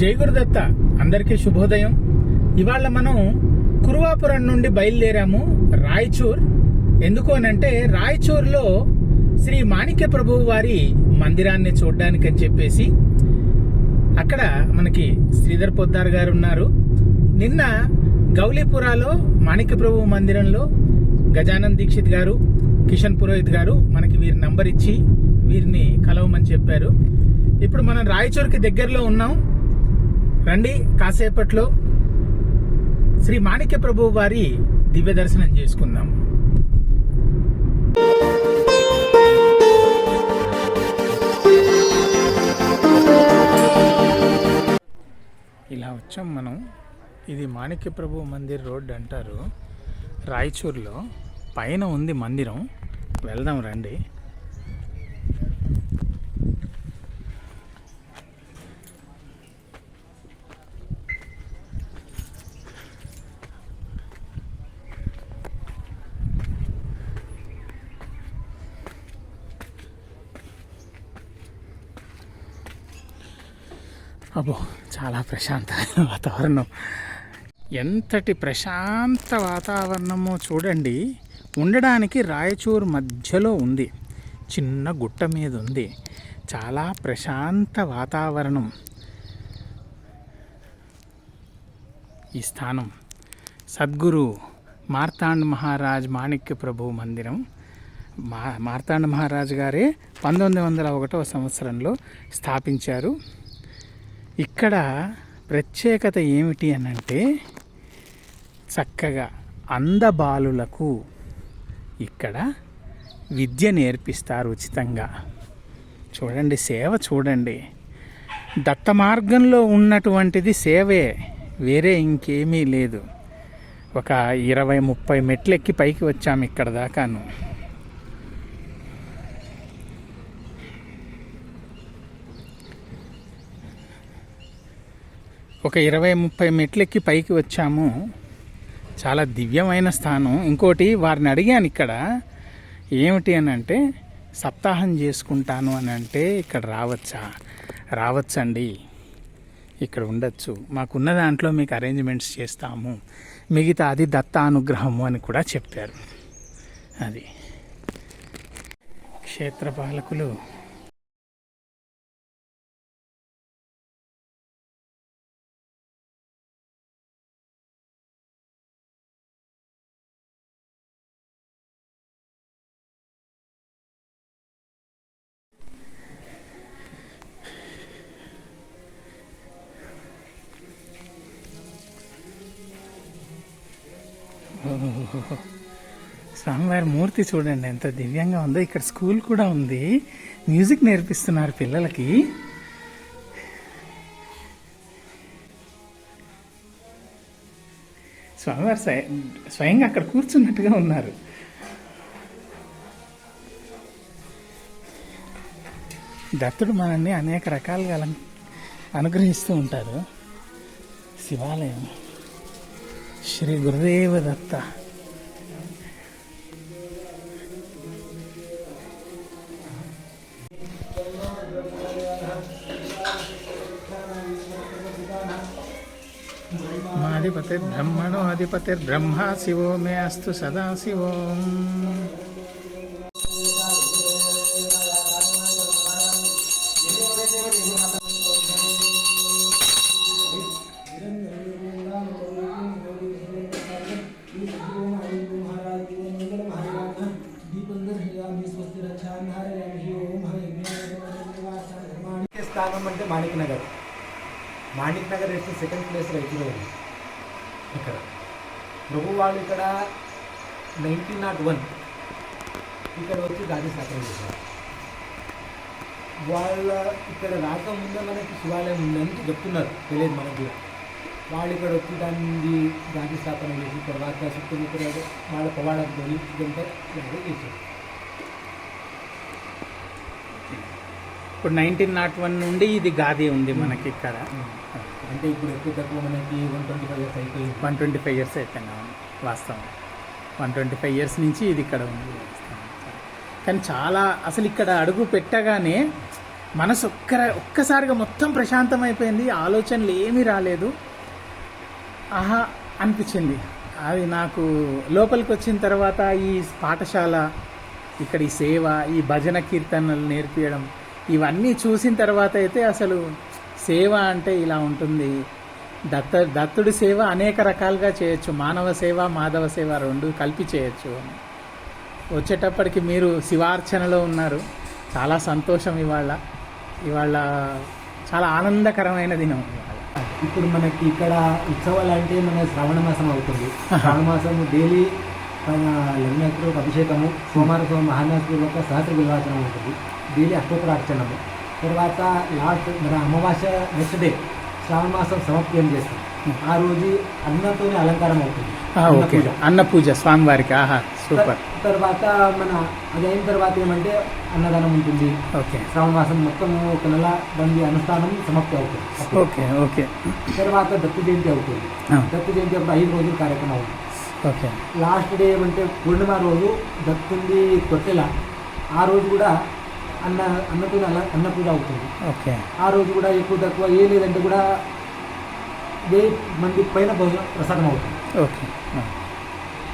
జై గురుదత్త. అందరికీ శుభోదయం. ఇవాళ మనం కురువాపురం నుండి బయలుదేరాము రాయచూర్. ఎందుకు అనంటే రాయచూర్లో శ్రీ మాణిక్య ప్రభువు వారి మందిరాన్ని చూడడానికి అని చెప్పేసి అక్కడ మనకి శ్రీధర్ పొద్దార్ గారు ఉన్నారు. నిన్న గౌలీపురాలో మాణిక్య ప్రభు మందిరంలో గజానంద్ దీక్షిత్ గారు కిషన్ పురోహిత్ గారు మనకి వీరి నంబర్ ఇచ్చి వీరిని కలవమని చెప్పారు. ఇప్పుడు మనం రాయచూర్కి దగ్గరలో ఉన్నాం. రండి. కాసేపట్లో శ్రీ మాణిక్య ప్రభు వారి దివ్య దర్శనం చేసుకుందాం. ఇలా వచ్చాం మనం. ఇది మాణిక్య ప్రభు మందిర్ రోడ్ అంటారు. రాయచూర్లో పైన ఉంది మందిరం. వెళ్దాం రండి. అబ్బో చాలా ప్రశాంతమైన వాతావరణం. ఎంతటి ప్రశాంత వాతావరణమో చూడండి. ఉండడానికి రాయచూరు మధ్యలో ఉంది. చిన్న గుట్ట మీద ఉంది. చాలా ప్రశాంత వాతావరణం. ఈ స్థానం సద్గురు మార్తాండ్ మహారాజ్ మాణిక్య ప్రభు మందిరం. మా మార్తాండ మహారాజు గారే పంతొమ్మిది వందల ఒకటవ సంవత్సరంలో స్థాపించారు. ఇక్కడ ప్రత్యేకత ఏమిటి అనంటే చక్కగా అందబాలులకు ఇక్కడ విద్య నేర్పిస్తారు ఉచితంగా. చూడండి సేవ చూడండి. దత్త మార్గంలో ఉన్నటువంటిది సేవే వేరే ఇంకేమీ లేదు. ఒక ఇరవై ముప్పై మెట్లెక్కి పైకి వచ్చాము ఇక్కడ దాకాను. ఒక ఇరవై ముప్పై మెట్లెక్కి పైకి వచ్చాము. చాలా దివ్యమైన స్థానం. ఇంకోటి వారిని అడిగాను ఇక్కడ ఏమిటి అని అంటే సప్తాహం చేసుకుంటాను అని అంటే ఇక్కడ రావచ్చా? రావచ్చండి. ఇక్కడ ఉండొచ్చు. మాకున్న దాంట్లో మీకు అరేంజ్మెంట్స్ చేస్తాము. మిగతా అది దత్త అనుగ్రహము అని కూడా చెప్పారు. అది. క్షేత్రపాలకులు స్వామివారి మూర్తి చూడండి ఎంత దివ్యంగా ఉందో. ఇక్కడ స్కూల్ కూడా ఉంది. మ్యూజిక్ నేర్పిస్తున్నారు పిల్లలకి. స్వామివారు స్వయ- స్వయంగా అక్కడ కూర్చున్నట్టుగా ఉన్నారు. దత్తుడు మనల్ని అనేక రకాలుగా అలం- అనుగ్రహిస్తూ ఉంటారు శివాలయం. श्री गुरुदेव दत्ता ब्रह्मणोऽधिपतिर्ब्रह्मा शिवो मे अस्तु सदा शिवम् శివోం స్థానం అంటే మాణిక్ నగర్ మాణిక్ నగర్ వేస్తే సెకండ్ ప్లేస్ రైతులో ఉంది ఇక్కడ. ప్రభు వాళ్ళు ఇక్కడ నైన్టీన్ నాట్ వన్ ఇక్కడ వచ్చి గాంధీ సాకరం చేశారు. వాళ్ళ ఇక్కడ రాకముందే మనకి శివాలయం ఉందని చెప్తున్నారు. తెలియదు మనకు కూడా. వాళ్ళు ఇక్కడ వచ్చి దాన్ని గాంధీ స్థాపన చేసి తర్వాత సుత్తమిత్ర వాళ్ళ పవాడంతో ఇదంతా చేశారు. ఇప్పుడు నైన్టీన్ నాట్ వన్ నుండి ఇది గాది ఉంది మనకి ఇక్కడ. అంటే ఇప్పుడు ఎక్కువ తక్కువ మనకి వన్ ట్వంటీ ఫైవ్ ఇయర్స్ అయిపోయింది వన్ ట్వంటీ ఫైవ్ ఇయర్స్ అయిపోయినా వాస్తవం. వన్ ట్వంటీ ఫైవ్ ఇయర్స్ నుంచి ఇది ఇక్కడ ఉంది కానీ చాలా అసలు ఇక్కడ అడుగు పెట్టగానే మనసు ఒక్క ఒక్కసారిగా మొత్తం ప్రశాంతం అయిపోయింది ఆలోచనలు ఏమీ రాలేదు. ఆహా అనిపించింది. అది నాకు లోపలికి వచ్చిన తర్వాత ఈ పాఠశాల ఇక్కడ ఈ సేవ ఈ భజన కీర్తనలు నేర్పించడం ఇవన్నీ చూసిన తర్వాత అయితే అసలు సేవ అంటే ఇలా ఉంటుంది. దత్త దత్తుడి సేవ అనేక రకాలుగా చేయొచ్చు. మానవ సేవ మాధవ సేవ రెండు కలిపి చేయొచ్చు. అని వచ్చేటప్పటికి మీరు శివార్చనలో ఉన్నారు. చాలా సంతోషం ఇవాళ. ఇవాళ చాలా ఆనందకరమైన దినం ఇప్పుడు మనకి ఇక్కడ ఉత్సవాలు అంటే మన శ్రావణ మాసం అవుతుంది. శ్రావణ మాసం డైలీ లగ్నకు అభిషేకము సోమవారం సోమ మహానాథపూర్వక సహస్ర వివాచనం ఉంటుంది. డైలీ అష్టోత్తరార్చనము తర్వాత లాస్ట్ మన అమావాస్య నెక్స్ట్ డే శ్రావణ మాసం సమాప్తి చేస్తాం. ఆ రోజు అన్నంతోనే అలంకారం అవుతుంది. అన్న పూజ. స్వామివారికి. ఆహా సూపర్. తర్- తర్వాత మన అది అయిన తర్వాత ఏమంటే అన్నదానం ఉంటుంది. ఓకే. శ్రావణ మాసం మొత్తం ఒక నెల బంది అనుష్ఠానం సమాప్తి అవుతుంది. Okay okay. తర్వాత దత్తు జయంతి అవుతుంది. దత్తు జయంతి అప్పుడు ఐదు రోజులు కార్యక్రమం అవుతుంది. ఓకే. లాస్ట్ డే ఏమంటే పూర్ణిమ రోజు దత్తుంది తొట్టెల. ఆ రోజు కూడా అన్న అన్నతో అన్న అన్న పూజ అవుతుంది. ఓకే. ఆ రోజు కూడా ఎక్కువ తక్కువ ఏ లేదంటే కూడా వెయ్యి మంది పైన భోజనం ప్రసాదం అవుతుంది. ఓకే.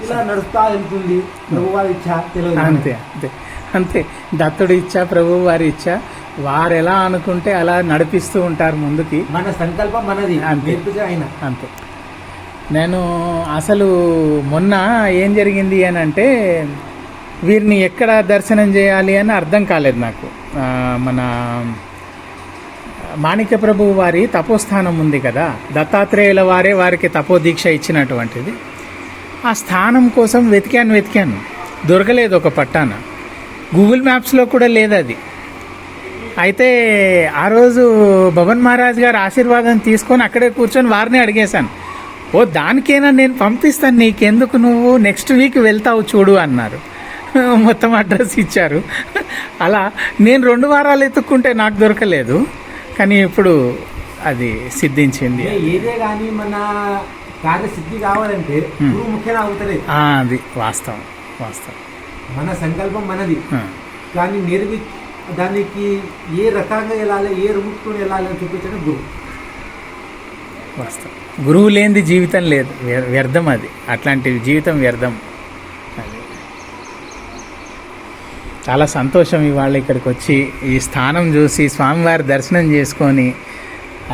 ఇలా నడుస్తా వెళ్తుంది. ప్రభువారి ఇచ్చ తెలియదు. అంతే అంతే. అంతే. దత్తుడి ఇచ్చా ప్రభు వారి ఇచ్చా వారు ఎలా అనుకుంటే అలా నడిపిస్తూ ఉంటారు ముందుకి. మన సంకల్పం మనది. ఆయన. అంతే. నేను అసలు మొన్న ఏం జరిగింది అని అంటే వీరిని ఎక్కడ దర్శనం చేయాలి అని అర్థం కాలేదు నాకు. మన మాణిక్య ప్రభు వారి తపోస్థానం ఉంది కదా. దత్తాత్రేయుల వారే వారికి తపోదీక్ష ఇచ్చినటువంటిది. ఆ స్థానం కోసం వెతికాను వెతికాను. దొరకలేదు ఒక పట్టాన. గూగుల్ మ్యాప్స్లో కూడా లేదు అది అయితే ఆ రోజు భవన్ మహారాజ్ గారు ఆశీర్వాదం తీసుకొని అక్కడే కూర్చొని వారిని అడిగేశాను. ఓ దానికైనా నేను పంపిస్తాను నీకెందుకు నువ్వు? నెక్స్ట్ వీక్ వెళ్తావు చూడు అన్నారు. మొత్తం అడ్రస్ ఇచ్చారు. అలా నేను రెండు వారాలు ఎత్తుక్కుంటే నాకు దొరకలేదు. కానీ ఇప్పుడు అది సిద్ధించింది ఏదే కానీ మన కార్యసిద్ధి కావాలంటే ముఖ్యంగా అవుతుంది అది వాస్తవం వాస్తవం. మన సంకల్పం మనది. కానీ నిర్మి దానికి ఏ రకంగా వెళ్ళాలి ఏ రూట్తో వెళ్ళాలి అని చూపించడం గురువు. వాస్తవం. గురువు లేనిది జీవితం లేదు వ్య- వ్యర్థం అది. అట్లాంటి జీవితం వ్యర్థం అది చాలా సంతోషం ఇవాళ ఇక్కడికి వచ్చి ఈ స్థానం చూసి స్వామివారి దర్శనం చేసుకొని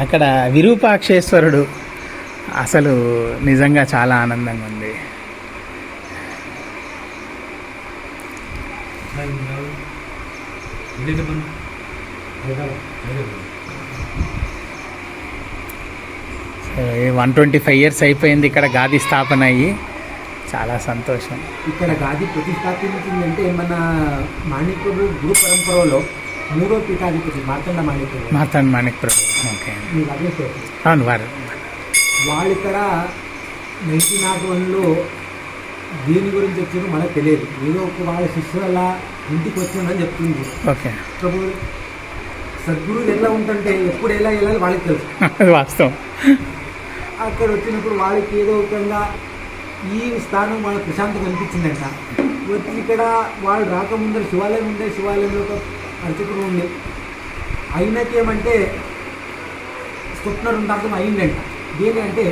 అక్కడ విరూపాక్షేశ్వరుడు అసలు నిజంగా చాలా ఆనందంగా ఉంది. వన్ ట్వంటీ ఫైవ్ ఇయర్స్ అయిపోయింది ఇక్కడ గాది స్థాపన అయ్యి. చాలా సంతోషం. ఇక్కడ గాది ప్రతిష్టాపించిందంటే మన మాణిక్యుడు గురు పరంపరలో మూడో పీఠాధిపతి మార్కండ మాణిక్యుడు మాతాన్ మాణిక్ ప్రభు ఓకే అవును వారు. వాళ్ళు ఇక్కడ నైన్టీన్ నాట్ వన్లో దీని గురించి వచ్చారో మనకు తెలియదు. ఏదో ఒక వాళ్ళ శిష్యుల ఇంటికి వచ్చిందని చెప్తుంది. ఓకే. ప్రభు సద్గురు ఎట్లా ఉంటుంటే ఎప్పుడు ఎలా వెళ్ళాలి వాళ్ళకి తెలుసు. వాస్తవం. అక్కడ వచ్చినప్పుడు వాళ్ళకి ఏదో విధంగా ఈ స్థానం వాళ్ళకి ప్రశాంతంగా అనిపించిందంట వచ్చి ఇక్కడ వాళ్ళు రాకముందర శివాలయం ఉండే శివాలయంలో ఒక అర్చకుడు ఉండే. అయినకేమంటే స్వప్న వృందార్థం అయిందంట. దేని అంటే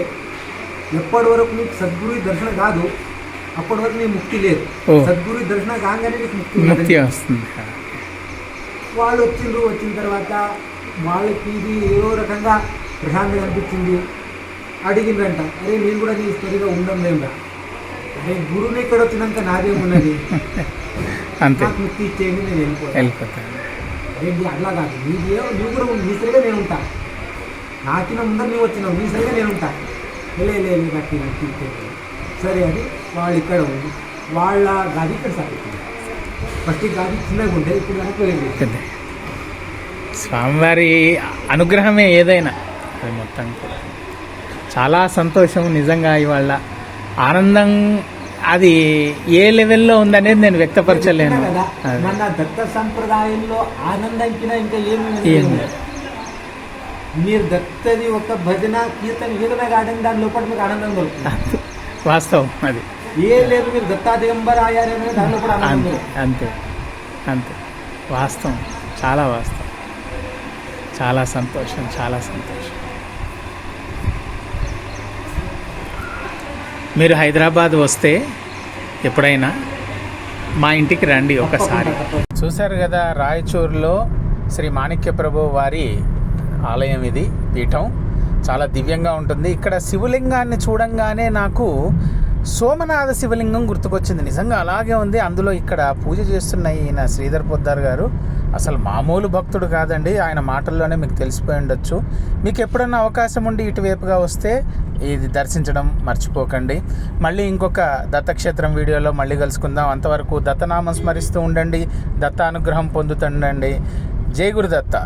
ఎప్పటి వరకు నీకు సద్గురు దర్శనం కాదు అప్పటి వరకు నీ ముక్తి లేదు. సద్గురు దర్శనం కాగానే నీకు ముక్తి. వస్తుంది. వాళ్ళు వచ్చిండ్రు వచ్చిన తర్వాత వాళ్ళకి ఇది ఏదో రకంగా ప్రశాంతంగా అనిపించింది అడిగిండ్రంట అరే నేను కూడా నీ సరిగా ఉండం లేదా అరే గురువుని ఇక్కడ వచ్చినాక నాదేమున్నది అంతే. నాకు ముక్తి ఇచ్చేయండి నేను వెళ్ళిపోతాను అరే అట్లా కాదు. నీది నువ్వు కూడా. నీ సరిగా నేను ఉంటా. నాకిన ముందర నువ్వు వచ్చినావు. నీ సరిగా నేను ఉంటా. లే లే లే, నాకు ముక్తి ఇచ్చేయండి. సరే అని వాళ్ళు ఇక్కడ ఉంది వాళ్ళ గది ఇక్కడ సాగుతుంది ఫస్ట్ గది చిన్నగా ఉండే ఇప్పుడు పెద్ద స్వామివారి అనుగ్రహమే ఏదైనా. అది మొత్తం కూడా. చాలా సంతోషం నిజంగా ఇవాళ. ఆనందం అది ఏ లెవెల్లో ఉందనేది నేను వ్యక్తపరచలేను. మన దత్త సంప్రదాయంలో ఆనందం కింద ఇంకా ఏమి. మీరు దత్తది ఒక భజన కీర్తన ఏదైనా కాదని దాని లోపల మీకు ఆనందం దొరుకుతుంది. వాస్తవం అది. ఏ లేదు మీరు దత్తా దిగంబర అయ్యారనే దాని లోపల అంతే అంతే అంతే. వాస్తవం చాలా వాస్తవం. చాలా సంతోషం చాలా సంతోషం. మీరు హైదరాబాద్ వస్తే ఎప్పుడైనా మా ఇంటికి రండి ఒకసారి. చూశారు కదా రాయచూరులో శ్రీ మాణిక్య ప్రభు వారి ఆలయం ఇది పీఠం. చాలా దివ్యంగా ఉంటుంది. ఇక్కడ శివలింగాన్ని చూడంగానే నాకు సోమనాథ శివలింగం గుర్తుకొచ్చింది. నిజంగా అలాగే ఉంది. అందులో ఇక్కడ పూజ చేస్తున్న ఈయన శ్రీధర్ పొద్దార్ గారు అసలు మామూలు భక్తుడు కాదండి. ఆయన మాటల్లోనే మీకు తెలిసిపోయి ఉండొచ్చు. మీకు ఎప్పుడన్నా అవకాశం ఉండి ఇటువైపుగా వస్తే ఇది దర్శించడం మర్చిపోకండి. మళ్ళీ ఇంకొక దత్తక్షేత్రం వీడియోలో మళ్ళీ కలుసుకుందాం. అంతవరకు దత్తనామం స్మరిస్తూ ఉండండి. దత్త అనుగ్రహం పొందుతుండండి. జై గురుదత్త.